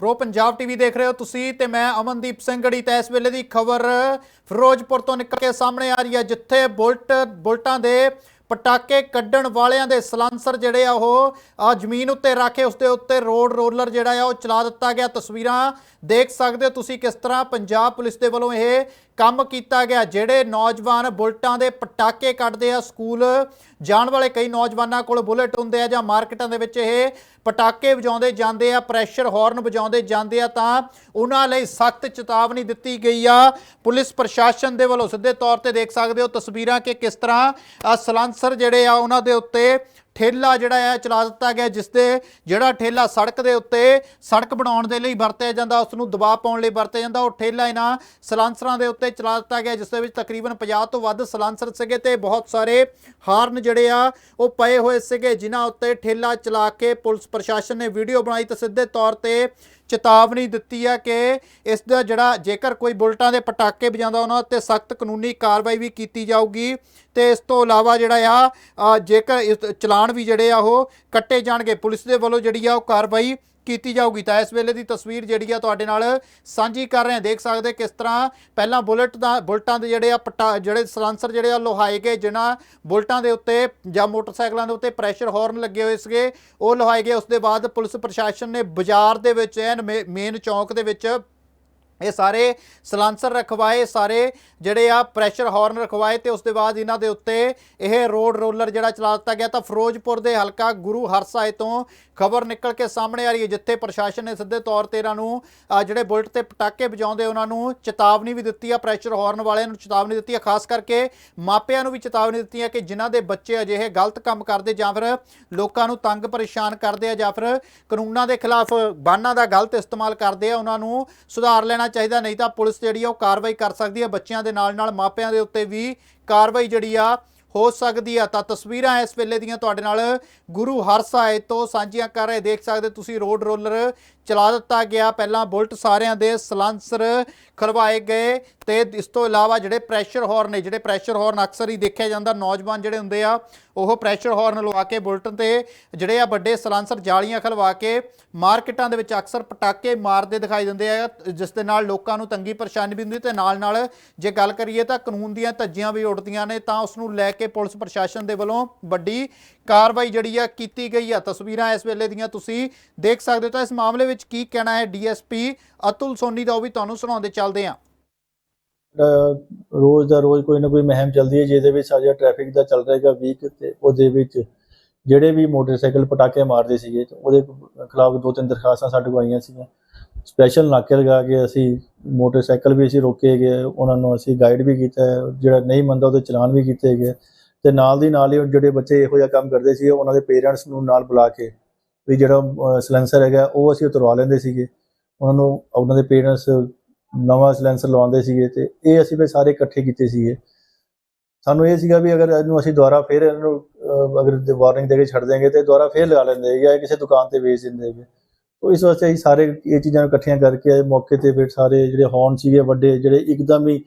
Pro Punjab TV ਦੇਖ ਰਹੇ ਹੋ ਤੁਸੀਂ ਤੇ ਮੈਂ ਅਮਨਦੀਪ ਸਿੰਘ ਗੜੀ ਤੇ ਇਸ ਵੇਲੇ ਦੀ ਖਬਰ ਫਿਰੋਜ਼ਪੁਰ ਤੋਂ ਨਿਕਲ ਕੇ ਸਾਹਮਣੇ ਆ ਰਹੀ ਹੈ, ਜਿੱਥੇ ਬੁਲਟ, ਬੁਲਟਾਂ ਦੇ ਪਟਾਕੇ ਕੱਢਣ ਵਾਲਿਆਂ ਦੇ ਸਲਾਂਸਰ ਜਿਹੜੇ ਆ ਉਹ ਆ ਜ਼ਮੀਨ ਉੱਤੇ ਰੱਖ ਕੇ ਉਸਦੇ ਉੱਤੇ ਰੋਡ ਰੋਲਰ ਜਿਹੜਾ ਆ ਉਹ ਚਲਾ ਦਿੱਤਾ ਗਿਆ। ਤਸਵੀਰਾਂ ਦੇਖ ਸਕਦੇ ਹੋ ਤੁਸੀਂ ਕਿਸ ਤਰ੍ਹਾਂ ਪੰਜਾਬ ਪੁਲਿਸ ਦੇ ਵੱਲੋਂ ਇਹ ਕੰਮ ਕੀਤਾ ਗਿਆ, ਜਿਹੜੇ ਨੌਜਵਾਨ ਬੁਲਟਾਂ ਦੇ ਪਟਾਕੇ ਕੱਢਦੇ ਆ ਸਕੂਲ ਜਾਣ ਵਾਲੇ ਕਈ ਨੌਜਵਾਨਾਂ ਕੋਲ ਬੁਲੇਟ ਹੁੰਦੇ ਆ ਜਾਂ ਮਾਰਕੀਟਾਂ ਦੇ ਵਿੱਚ ਇਹ ਪਟਾਕੇ ਵਜਾਉਂਦੇ ਜਾਂਦੇ ਆ, ਪ੍ਰੈਸ਼ਰ ਹਾਰਨ ਵਜਾਉਂਦੇ ਜਾਂਦੇ ਆ, ਤਾਂ ਉਹਨਾਂ ਲਈ ਸਖਤ ਚੇਤਾਵਨੀ ਦਿੱਤੀ ਗਈ ਆ। ਪੁਲਿਸ ਪ੍ਰਸ਼ਾਸਨ ਦੇ ਵੱਲੋਂ ਸਿੱਧੇ ਤੌਰ ਤੇ ਦੇਖ ਸਕਦੇ ਹੋ ਤਸਵੀਰਾਂ ਕਿ ਕਿਸ ਤਰ੍ਹਾਂ ਸਲਾਂਸਰ ਜਿਹੜੇ ਆ ਉਹਨਾਂ ਦੇ ਉੱਤੇ ਠੇਲਾ ਜਿਹੜਾ ਹੈ ਚਲਾ ਦਿੱਤਾ ਗਿਆ ਜਿਸ 'ਤੇ ਜਿਹੜਾ ਠੇਲਾ ਸੜਕ ਦੇ ਉੱਤੇ ਸੜਕ ਬਣਾਉਣ ਦੇ ਲਈ ਵਰਤਿਆ ਜਾਂਦਾ ਉਸ ਨੂੰ ਦਬਾਅ ਪਾਉਣ ਲਈ ਵਰਤਿਆ ਜਾਂਦਾ, ਉਹ ਠੇਲਾ ਇਹਨਾਂ ਸਲਾਂਸਰਾਂ ਦੇ ਉੱਤੇ ਚਲਾ ਦਿੱਤਾ ਗਿਆ ਜਿਸ ਦੇ ਵਿੱਚ ਤਕਰੀਬਨ 50 ਤੋਂ ਵੱਧ ਸਲਾਂਸਰ ਸੀਗੇ ਤੇ ਬਹੁਤ ਸਾਰੇ ਹਾਰਨ ਜਿਹੜੇ ਆ, ਉਹ ਪਏ ਹੋਏ ਸੀਗੇ, ਜਿਨ੍ਹਾਂ ਉੱਤੇ ਠੇਲਾ ਚਲਾ ਕੇ ਪੁਲਿਸ ਪ੍ਰਸ਼ਾਸਨ ਨੇ ਵੀਡੀਓ ਬਣਾਈ ਤੇ ਸਿੱਧੇ ਤੌਰ ਤੇ ਚੇਤਾਵਨੀ ਦਿੱਤੀ ਹੈ ਕਿ ਇਸ ਦਾ ਜਿਹੜਾ ਜੇਕਰ ਕੋਈ ਬੁਲਟਾਂ ਦੇ ਪਟਾਕੇ ਵਜਾਉਂਦਾ ਉਹਨਾਂ ਉੱਤੇ ਸਖਤ ਕਾਨੂੰਨੀ ਕਾਰਵਾਈ ਵੀ ਕੀਤੀ ਜਾਊਗੀ ਤੇ ਇਸ ਤੋਂ ਇਲਾਵਾ ਜਿਹੜਾ ਆ ਜੇਕਰ ਇਸ ਚਲਾਨ ਵੀ ਜਿਹੜੇ ਆ ਉਹ ਕੱਟੇ ਜਾਣਗੇ, ਪੁਲਿਸ ਦੇ ਵੱਲੋਂ ਜਿਹੜੀ ਆ ਉਹ ਕਾਰਵਾਈ ਕੀਤੀ ਜਾਊਗੀ। ਤਾਂ ਇਸ ਵੇਲੇ ਦੀ ਤਸਵੀਰ ਜਿਹੜੀ ਆ ਤੁਹਾਡੇ ਨਾਲ ਸਾਂਝੀ ਕਰ ਰਹੇ ਹਾਂ। ਦੇਖ ਸਕਦੇ ਕਿਸ ਤਰ੍ਹਾਂ ਪਹਿਲਾਂ ਬੁਲਟ ਦਾ ਬੁਲਟਾਂ ਦੇ ਜਿਹੜੇ ਆ ਪਟਾ ਜਿਹੜੇ ਸਲਾਂਸਰ ਜਿਹੜੇ ਆ ਲੋਹਾਏ ਗਏ, ਜਿਨ੍ਹਾਂ ਬੁਲਟਾਂ ਦੇ ਉੱਤੇ ਜਾਂ ਮੋਟਰਸਾਈਕਲਾਂ ਦੇ ਉੱਤੇ ਪ੍ਰੈਸ਼ਰ ਹਾਰਨ ਲੱਗੇ ਹੋਏ ਸੀਗੇ, ਉਹ ਲੋਹਾਏ ਗਏ। ਉਸ ਦੇ ਬਾਅਦ ਪੁਲਿਸ ਪ੍ਰਸ਼ਾਸਨ ਨੇ ਬਾਜ਼ਾਰ ਦੇ ਵਿੱਚ ਐਨ ਮੇਨ ਚੌਂਕ ਦੇ ਵਿੱਚ ਇਹ ਸਾਰੇ ਸਲਾਂਸਰ ਰਖਵਾਏ, ਸਾਰੇ ਜਿਹੜੇ ਆ ਪ੍ਰੈਸ਼ਰ ਹਾਰਨ ਰਖਵਾਏ ਤੇ ਉਸ ਦੇ ਬਾਅਦ ਇਹਨਾਂ ਦੇ ਉੱਤੇ ਇਹ ਰੋਡ ਰੋਲਰ ਜਿਹੜਾ ਚਲਾ ਦਿੱਤਾ ਗਿਆ ਤਾਂ ਫਿਰੋਜ਼ਪੁਰ ਦੇ ਹਲਕਾ ਗੁਰੂ ਹਰਸਾਏ ਤੋਂ ਖਬਰ ਨਿਕਲ ਕੇ ਸਾਹਮਣੇ ਆ ਰਹੀ ਹੈ, ਜਿੱਥੇ ਪ੍ਰਸ਼ਾਸਨ ਨੇ ਸਿੱਧੇ ਤੌਰ ਤੇ ਇਹਨਾਂ ਨੂੰ ਜਿਹੜੇ ਬੁਲਟ ਤੇ ਪਟਾਕੇ ਵਜਾਉਂਦੇ ਉਹਨਾਂ ਨੂੰ ਚੇਤਾਵਨੀ ਵੀ ਦਿੱਤੀ ਆ ਪ੍ਰੈਸ਼ਰ ਹਾਰਨ ਵਾਲਿਆਂ ਨੂੰ ਚੇਤਾਵਨੀ ਦਿੱਤੀ ਆ, ਖਾਸ ਕਰਕੇ ਮਾਪਿਆਂ ਨੂੰ ਵੀ ਚੇਤਾਵਨੀ ਦਿੱਤੀ ਆ ਕਿ ਜਿਨ੍ਹਾਂ ਦੇ ਬੱਚੇ ਅਜਿਹੇ ਗਲਤ ਕੰਮ ਕਰਦੇ ਜਾਂ ਫਿਰ ਲੋਕਾਂ ਨੂੰ ਤੰਗ ਪਰੇਸ਼ਾਨ ਕਰਦੇ ਆ ਜਾਂ ਫਿਰ ਕਾਨੂੰਨਾਂ ਦੇ ਖਿਲਾਫ ਬਾਨਾਂ ਦਾ ਗਲਤ ਇਸਤੇਮਾਲ ਕਰਦੇ ਆ, ਉਹਨਾਂ ਨੂੰ ਸੁਧਾਰ ਲੈਣਾ ਚਾਹੀਦਾ, ਨਹੀਂ ਤਾਂ ਪੁਲਿਸ ਜਿਹੜੀ ਆ ਉਹ ਕਾਰਵਾਈ ਕਰ ਸਕਦੀ ਹੈ ਬੱਚਿਆਂ ਦੇ ਨਾਲ ਨਾਲ ਮਾਪਿਆਂ ਦੇ ਉੱਤੇ ਵੀ ਕਾਰਵਾਈ ਜਿਹੜੀ ਆ ਹੋ ਸਕਦੀ ਆ। ਤਾਂ ਤਸਵੀਰਾਂ ਇਸ ਵੇਲੇ ਦੀਆਂ ਤੁਹਾਡੇ ਨਾਲ ਗੁਰੂ ਹਰ ਸਾਹਿਬ ਤੋਂ ਸਾਂਝੀਆਂ ਕਰ ਰਹੇ। ਦੇਖ ਸਕਦੇ ਤੁਸੀਂ ਰੋਡ ਰੋਲਰ ਚਲਾ ਦਿੱਤਾ ਗਿਆ। ਪਹਿਲਾਂ ਬੁਲਟ ਸਾਰਿਆਂ ਦੇ ਸਲਾਂਸਰ ਖਲਵਾਏ ਗਏ ਤੇ ਇਸ ਤੋਂ ਇਲਾਵਾ ਜਿਹੜੇ ਪ੍ਰੈਸ਼ਰ ਹਾਰਨ ਨੇ, ਜਿਹੜੇ ਪ੍ਰੈਸ਼ਰ ਹਾਰਨ ਅਕਸਰ ਹੀ ਦੇਖਿਆ ਜਾਂਦਾ। ਨੌਜਵਾਨ ਜਿਹੜੇ ਹੁੰਦੇ ਆ ਉਹ ਪ੍ਰੈਸ਼ਰ ਹਾਰਨ ਲਵਾ ਕੇ ਬੁਲਟਨ ਤੇ ਜਿਹੜੇ ਆ ਵੱਡੇ ਸਲਾਂਸਰ ਜਾਲੀਆਂ ਖਲਵਾ ਕੇ ਮਾਰਕੀਟਾਂ ਦੇ ਵਿੱਚ ਅਕਸਰ ਪਟਾਕੇ ਮਾਰਦੇ ਦਿਖਾਈ ਦਿੰਦੇ ਆ, ਜਿਸ ਦੇ ਨਾਲ ਲੋਕਾਂ ਨੂੰ ਤੰਗੀ ਪਰੇਸ਼ਾਨੀ ਵੀ ਹੁੰਦੀ ਤੇ ਨਾਲ ਨਾਲ ਜੇ ਗੱਲ ਕਰੀਏ ਤਾਂ ਕਾਨੂੰਨ ਦੀਆਂ ਧੱਜੀਆਂ ਵੀ ਉੱਡਦੀਆਂ ਨੇ, ਤਾਂ ਉਸ ਨੂੰ ਲੈ ਕੇ ਪੁਲਿਸ ਪ੍ਰਸ਼ਾਸਨ ਦੇ ਵੱਲੋਂ ਵੱਡੀ ਕਾਰਵਾਈ ਜਿਹੜੀ ਆ ਕੀਤੀ ਗਈ ਆ। ਤਸਵੀਰਾਂ ਇਸ ਵੇਲੇ ਦੀਆਂ ਤੁਸੀਂ ਦੇਖ ਸਕਦੇ ਹੋ। ਤਾਂ ਇਸ ਮਾਮਲੇ ਵਿੱਚ ਕੀ ਕਹਿਣਾ ਹੈ ਡੀਐਸਪੀ ਅਤੁਲ ਸੋਨੀ ਦਾ, ਉਹ ਵੀ ਤੁਹਾਨੂੰ ਸੁਣਾਉਂਦੇ ਚੱਲਦੇ ਆ ਰੋਜ਼ ਦਾ ਰੋਜ਼ ਕੋਈ ਨਾ ਕੋਈ ਮਹਿਮ ਚੱਲਦੀ ਹੈ, ਜਿਹਦੇ ਵਿੱਚ ਸਾਡਾ ਟ੍ਰੈਫਿਕ ਦਾ ਚੱਲ ਰਿਹਾਗਾ ਵੀਕ ਤੇ ਉਹਦੇ ਵਿੱਚ ਜਿਹੜੇ ਵੀ ਮੋਟਰਸਾਈਕਲ ਪਟਾਕੇ ਮਾਰਦੇ ਸੀਗੇ, ਤੇ ਉਹਦੇ ਖਿਲਾਫ ਦੋ ਤਿੰਨ ਦਰਖਾਸਤਾਂ ਸਾਡੇ ਕੋਲ ਆਈਆਂ ਸੀਗੀਆਂ। ਸਪੈਸ਼ਲ ਨਾਕੇ ਲਗਾ ਕੇ ਅਸੀਂ ਮੋਟਰਸਾਈਕਲ ਵੀ ਅਸੀਂ ਰੋਕੇ ਗਏ, ਉਹਨਾਂ ਨੂੰ ਅਸੀਂ ਗਾਈਡ ਵੀ ਕੀਤਾ, ਜਿਹੜਾ ਨਹੀਂ ਮੰਨਦਾ ਉਹਦੇ ਚਲਾਨ ਵੀ ਕੀਤੇ ਗਏ। ਤੇ ਨਾਲ ਦੀ ਨਾਲ ਹੀ ਜਿਹੜੇ ਬੱਚੇ ਇਹੋ ਜਿਹਾ ਕੰਮ ਕਰਦੇ ਸੀ ਉਹਨਾਂ ਦੇ ਪੇਰੈਂਟਸ ਨੂੰ ਨਾਲ ਬੁਲਾ ਕੇ ਵੀ ਜਿਹੜਾ ਸਲੈਂਸਰ ਹੈਗਾ, ਉਹ ਅਸੀਂ ਉਤਰਵਾ ਲੈਂਦੇ ਸੀਗੇ। ਉਹਨਾਂ ਨੂੰ, ਉਹਨਾਂ ਦੇ ਪੇਰੈਂਟਸ ਨਵਾਂ ਸਿਲੈਂਸਰ ਲਵਾਉਂਦੇ ਸੀਗੇ ਤੇ ਇਹ ਅਸੀਂ ਵੀ ਸਾਰੇ ਇਕੱਠੇ ਕੀਤੇ ਸੀਗੇ। ਸਾਨੂੰ ਇਹ ਸੀਗਾ ਵੀ ਅਗਰ ਇਹਨੂੰ ਅਸੀਂ ਦੁਬਾਰਾ ਫਿਰ ਇਹਨੂੰ ਅਹ, ਅਗਰ ਵਾਰਨਿੰਗ ਦੇ ਕੇ ਛੱਡ ਦਿਆਂਗੇ ਤੇ ਦੁਬਾਰਾ ਫਿਰ ਲਗਾ ਲੈਂਦੇ ਜਾਂ ਇਹ ਕਿਸੇ ਦੁਕਾਨ ਤੇ ਵੇਚ ਦਿੰਦੇ ਹੈਗੇ ਤੋ ਇਸ ਵਾਸਤੇ ਅਸੀਂ ਸਾਰੇ ਇਹ ਚੀਜ਼ਾਂ ਨੂੰ ਇਕੱਠੀਆਂ ਕਰਕੇ ਮੌਕੇ ਤੇ ਫਿਰ ਸਾਰੇ ਜਿਹੜੇ ਹੌਰਨ ਸੀਗੇ ਵੱਡੇ ਜਿਹੜੇ ਇੱਕਦਮ ਹੀ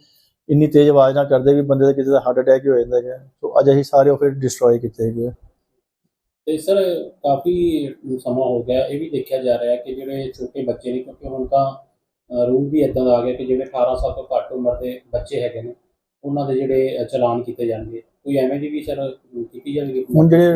ਇੰਨੀ ਤੇਜ਼ ਆਵਾਜ਼ ਨਾਲ ਕਰਦੇ ਵੀ ਬੰਦੇ ਦਾ ਕਿਸੇ ਦਾ ਹਾਰਟ ਅਟੈਕ ਹੀ ਹੋ ਜਾਂਦਾ ਹੈਗਾ। ਸੋ ਅੱਜ ਅਸੀਂ ਸਾਰੇ ਉਹ ਫਿਰ ਡਿਸਟਰੋਏ ਕੀਤੇ ਹੈਗੇ ਆ। ਤੇ ਸਰ ਕਾਫੀ ਸਮਾਂ ਹੋ ਗਿਆ। ਇਹ ਵੀ ਦੇਖਿਆ ਜਾ ਰਿਹਾ ਹੈ ਕਿ ਜਿਹੜੇ ਛੋਟੇ ਬੱਚੇ ਨੇ ਕਿਉਂਕਿ ਹੁਣ ਤਾਂ ਰੂਲ ਵੀ ਇਦਾਂ ਦਾ ਆ ਗਿਆ ਕਿ ਜਿਹੜੇ 18 ਸਾਲ ਤੋਂ ਘੱਟ ਉਮਰ ਦੇ ਬੱਚੇ ਹੈਗੇ ਨੇ ਉਹਨਾਂ ਦੇ ਜਿਹੜੇ ਚਲਾਨ ਕੀਤੇ ਜਾਣਗੇ। ਕੋਈ ਐਵੇਂ ਦੀ ਵੀ ਸਰ ਕੀਤੀ ਜਾਵੇਗੀ? ਹੁਣ ਜਿਹੜੇ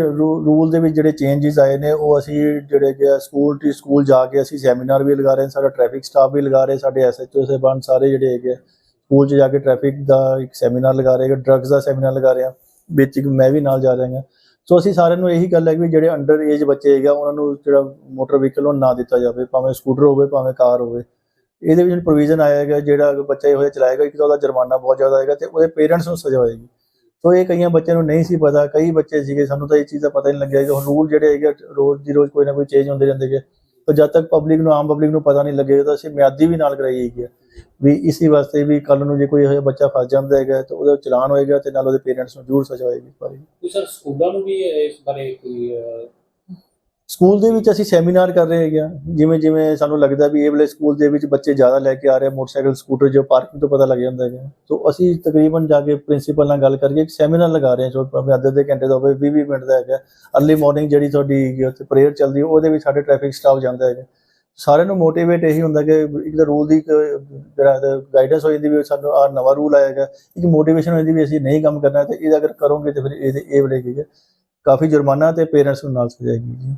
ਰੂਲ ਦੇ ਵਿੱਚ ਜਿਹੜੇ ਚੇਂਜਸ ਆਏ ਨੇ ਉਹ ਅਸੀਂ ਜਿਹੜੇ ਕਿ ਸਕੂਲ ਟੂ ਸਕੂਲ ਜਾ ਕੇ ਅਸੀਂ ਸੈਮੀਨਾਰ ਵੀ ਲਗਾ ਰਹੇ ਹਾਂ ਸਾਡਾ ਟ੍ਰੈਫਿਕ ਸਟਾਫ ਵੀ ਲਗਾ ਰਹੇ ਸਾਡੇ ਐਸਐਚਓ ਸਾਹਿਬਾਨ ਸਾਰੇ ਜਿਹੜੇ ਹੈਗੇ ਆ, ਸਕੂਲ 'ਚ ਜਾ ਕੇ ਟ੍ਰੈਫਿਕ ਦਾ ਇੱਕ ਸੈਮੀਨਾਰ ਲਗਾ ਰਹੇ ਹਾਂ ਡਰੱਗਸ ਦਾ ਸੈਮੀਨਾਰ ਲਗਾ ਰਹੇ ਹਾਂ ਵਿੱਚ ਮੈਂ ਵੀ ਨਾਲ ਜਾ ਰਿਹਾ ਹਾਂ ਸੋ ਅਸੀਂ ਸਾਰਿਆਂ ਨੂੰ ਇਹੀ ਗੱਲ ਹੈ ਕਿ ਜਿਹੜੇ ਅੰਡਰ ਏਜ ਬੱਚੇ ਹੈਗੇ ਉਹਨਾਂ ਨੂੰ ਜਿਹੜਾ ਮੋਟਰ ਵਹੀਕਲ ਉਹ ਨਾ ਦਿੱਤਾ ਜਾਵੇ ਭਾਵੇਂ ਸਕੂਟਰ ਹੋਵੇ ਭਾਵੇਂ ਕਾਰ ਹੋਵੇ। ਇਹਦੇ ਵਿੱਚ ਪ੍ਰੋਵੀਜ਼ਨ ਆਇਆ ਹੈਗਾ, ਜਿਹੜਾ ਬੱਚਾ ਇਹੋ ਜਿਹਾ ਚਲਾਏਗਾ, ਇੱਕ ਤਾਂ ਉਹਦਾ ਜੁਰਮਾਨਾ ਬਹੁਤ ਜ਼ਿਆਦਾ ਹੋਏਗਾ ਤੇ ਉਹਦੇ ਪੇਰੈਂਟਸ ਨੂੰ ਸਜ਼ਾ ਹੋਏਗੀ। ਸੋ ਇਹ ਕਈਆਂ ਬੱਚਿਆਂ ਨੂੰ ਨਹੀਂ ਸੀ ਪਤਾ, ਕਈ ਬੱਚੇ ਸੀਗੇ, ਸਾਨੂੰ ਤਾਂ ਇਹ ਚੀਜ਼ ਦਾ ਪਤਾ ਨਹੀਂ ਲੱਗਿਆ ਕਿ ਰੂਲ ਜਿਹੜੇ ਹੈਗੇ ਰੋਜ਼ ਦੀ ਰੋਜ਼ ਕੋਈ ਨਾ ਕੋਈ ਚੇਂਜ ਹੁੰਦੇ ਰਹਿੰਦੇ ਹੈਗੇ। ਤਾਂ ਜਦ ਤੱਕ ਪਬਲਿਕ ਨੂੰ, ਆਮ ਪਬਲਿਕ ਨੂੰ ਪਤਾ ਨਹੀਂ ਲੱਗੇਗਾ ਤਾਂ ਅਸੀਂ ਮਿਆਦੀ ਵੀ ਨਾਲ ਕਰਾਈ ਹੈਗੀ ਆ। ਵੀ ਇਸੇ ਵਾਸਤੇ ਵੀ ਕੱਲ ਨੂੰ ਜੇ ਕੋਈ ਇਹੋ ਜਿਹਾ ਬੱਚਾ ਫਸ ਜਾਂਦਾ ਹੈਗਾ, ਤਾਂ ਉਹਦਾ ਚਲਾਨ ਹੋਏਗਾ ਤੇ ਨਾਲ ਉਹਦੇ ਪੇਰੈਂਟਸ ਨੂੰ ਜ਼ਰੂਰ ਸਜ਼ਾ ਹੋਏਗੀ ਇਸ ਸਰ, ਸਕੂਲਾਂ ਨੂੰ ਵੀ ਇਸ ਬਾਰੇ ਕੋਈ ਸਕੂਲ ਦੇ ਵਿੱਚ ਅਸੀਂ ਸੈਮੀਨਾਰ ਕਰ ਰਹੇ ਹੈਗੇ ਆ। ਜਿਵੇਂ ਜਿਵੇਂ ਸਾਨੂੰ ਲੱਗਦਾ ਵੀ ਇਹ ਵਾਲੇ ਸਕੂਲ ਦੇ ਵਿੱਚ ਬੱਚੇ ਜ਼ਿਆਦਾ ਲੈ ਕੇ ਆ ਰਹੇ ਆ, ਮੋਟਰਸਾਈਕਲ, ਸਕੂਟਰ ਜੋ ਪਾਰਕਿੰਗ ਤੋਂ ਪਤਾ ਲੱਗ ਜਾਂਦਾ ਹੈਗਾ। ਸੋ ਅਸੀਂ ਤਕਰੀਬਨ ਜਾ ਕੇ ਪ੍ਰਿੰਸੀਪਲ ਨਾਲ ਗੱਲ ਕਰਕੇ ਇੱਕ ਸੈਮੀਨਾਰ ਲਗਾ ਰਹੇ ਹਾਂ। ਜੋ ਭਾਵੇਂ ਅੱਧੇ ਅੱਧੇ ਘੰਟੇ ਦਾ ਹੋਵੇ 20 20 ਮਿੰਟ ਦਾ ਹੈਗਾ। ਅਰਲੀ ਮਾਰਨਿੰਗ ਜਿਹੜੀ ਤੁਹਾਡੀ ਉੱਥੇ ਪ੍ਰੇਅਰ ਚੱਲਦੀ ਹੈ ਉਹਦੇ ਵਿੱਚ ਸਾਡੇ ਟ੍ਰੈਫਿਕ ਸਟਾਫ ਜਾਂਦਾ ਹੈਗਾ। ਸਾਰਿਆਂ ਨੂੰ ਮੋਟੀਵੇਟ ਇਹੀ ਹੁੰਦਾ ਕਿ ਇੱਕ ਤਾਂ ਰੂਲ ਦੀ ਇੱਕ, ਜਿਹੜਾ ਗਾਈਡੈਂਸ ਹੋ ਜਾਂਦੀ ਵੀ ਸਾਨੂੰ ਆ ਨਵਾਂ ਰੂਲ ਆਏਗਾ ਇੱਕ ਮੋਟੀਵੇਸ਼ਨ ਹੋ ਜਾਂਦੀ ਵੀ ਅਸੀਂ ਨਹੀਂ ਕੰਮ ਕਰਨਾ ਤੇ ਇਹ ਅਗਰ ਕਰੋਗੇ ਤੇ ਫਿਰ ਇਹਦੇ, ਇਹ ਵਾਲੇ ਕੀ ਕਾਫੀ ਜੁਰਮਾਨਾ ਤੇ ਪੇਰੈਂਟਸ ਨੂੰ ਨਾਲ ਸਜਾਏਗੀ ਜੀ।